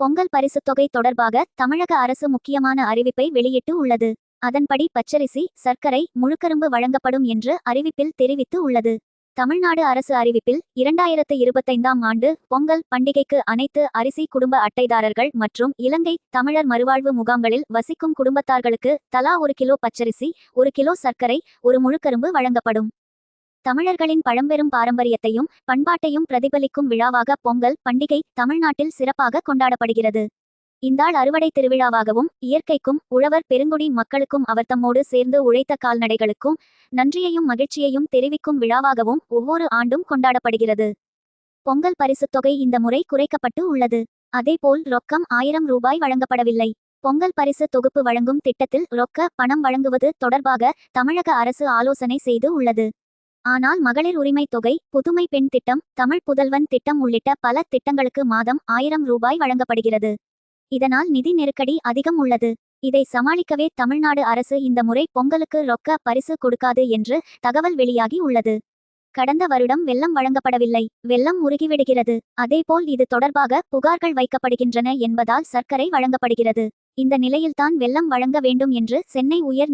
பொங்கல் பரிசுத் தொகை தொடர்பாக தமிழக அரசு முக்கியமான அறிவிப்பை வெளியிட்டு உள்ளது. அதன்படி பச்சரிசி சர்க்கரை முழுக்கரும்பு வழங்கப்படும் என்று அறிவிப்பில் தெரிவித்து உள்ளது. தமிழ்நாடு அரசு அறிவிப்பில் இரண்டாயிரத்து இருபத்தைந்தாம் ஆண்டு பொங்கல் பண்டிகைக்கு அனைத்து அரிசி குடும்ப அட்டைதாரர்கள் மற்றும் இலங்கை தமிழர் மறுவாழ்வு முகாம்களில் வசிக்கும் குடும்பத்தார்களுக்கு தலா ஒரு கிலோ பச்சரிசி ஒரு கிலோ சர்க்கரை ஒரு முழுக்கரும்பு வழங்கப்படும். தமிழர்களின் பழம்பெரும் பாரம்பரியத்தையும் பண்பாட்டையும் பிரதிபலிக்கும் விழாவாக பொங்கல் பண்டிகை தமிழ்நாட்டில் சிறப்பாக கொண்டாடப்படுகிறது. இந்தாள் அறுவடை திருவிழாவாகவும் இயற்கைக்கும் உழவர் பெருங்குடி மக்களுக்கும் அவர் தம்மோடு சேர்ந்து உழைத்த கால்நடைகளுக்கும் நன்றியையும் மகிழ்ச்சியையும் தெரிவிக்கும் விழாவாகவும் ஒவ்வொரு ஆண்டும் கொண்டாடப்படுகிறது. பொங்கல் பரிசுத் தொகை இந்த முறை குறைக்கப்பட்டு உள்ளது. அதேபோல் ரொக்கம் ஆயிரம் ரூபாய் வழங்கப்படவில்லை. பொங்கல் பரிசு தொகுப்பு வழங்கும் திட்டத்தில் ரொக்க பணம் வழங்குவது தொடர்பாக தமிழக அரசு ஆலோசனை செய்து உள்ளது. ஆனால் மகளிர் உரிமை தொகை புதுமை பெண் திட்டம் தமிழ் புதல்வன் திட்டம் உள்ளிட்ட பல திட்டங்களுக்கு மாதம் ஆயிரம் ரூபாய் வழங்கப்படுகிறது. இதனால் நிதி நெருக்கடி அதிகம் உள்ளது. இதை சமாளிக்கவே தமிழ்நாடு அரசு இந்த முறை பொங்கலுக்கு ரொக்க பரிசு கொடுக்காது என்று தகவல் வெளியாகி உள்ளது. கடந்த வருடம் வெள்ளம் வழங்கப்படவில்லை. வெள்ளம் உருகிவிடுகிறது. அதேபோல் இது தொடர்பாக புகார்கள் வைக்கப்படுகின்றன என்பதால் சர்க்கரை வழங்கப்படுகிறது. இந்த நிலையில்தான் வெள்ளம் வழங்க வேண்டும் என்று சென்னை உயர்